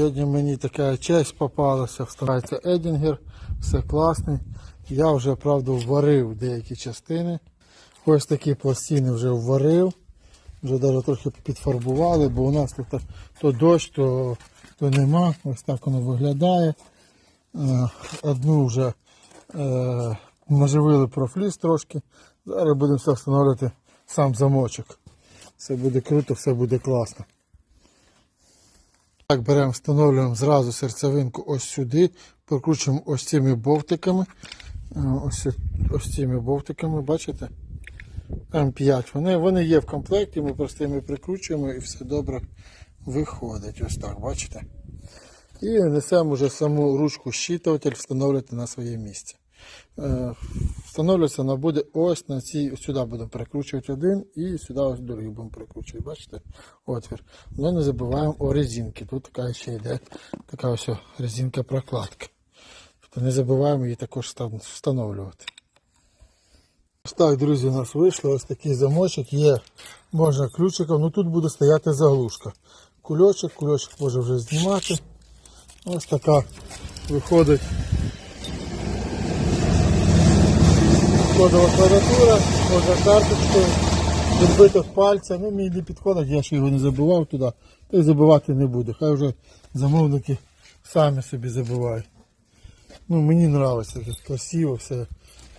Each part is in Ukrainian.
Сьогодні мені така честь попалася, вставається Едінгер, все класний. Я вже, правда, вварив деякі частини. Ось такі пластини вже вварив. Вже навіть трохи підфарбували, бо у нас тут то дощ, то, то нема. Ось так воно виглядає. Е, Одну вже е, наживили профліс трошки. Зараз будемо все встановлювати сам замочок. Все буде круто, все буде класно. Так, беремо, встановлюємо зразу серцевинку ось сюди, прокручуємо ось цими бовтиками. Е, Ось, ось цими бовтиками, бачите? М5. Вони, вони є в комплекті, ми просто їми прикручуємо і все добре виходить. Ось так, бачите? І несемо вже саму ручку щитуватель встановлювати на своє місце. Е, Встановлюється вона буде ось на цій, сюди будемо прикручувати один і сюди ось другий будемо прикручувати. Бачите? Отвір. Але не забуваємо о резинки. Тут така ще йде така ось резинка прокладка. Тобто не забуваємо її також встановлювати. Ось так, друзі, у нас вийшло. Ось такий замочок є. Можна ключиком, ну тут буде стояти заглушка. Кульочок, кульочок може вже знімати. Ось така виходить кодова клавіатура, можна карточкою, відбито пальця. Ну, мені не підходить, я ще його не забивав туди, та й забивати не буду. Хай вже замовники самі собі забивають. Ну, мені подобається, красиво, все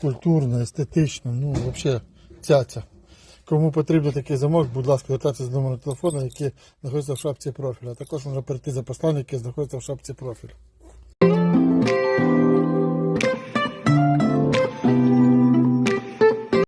культурно, естетично, ну, взагалі цяця. Кому потрібен такий замок, будь ласка, звертайтеся з номером телефону, який знаходиться в шапці профіля. А також можна перейти за посланням, яке знаходиться в шапці профіля.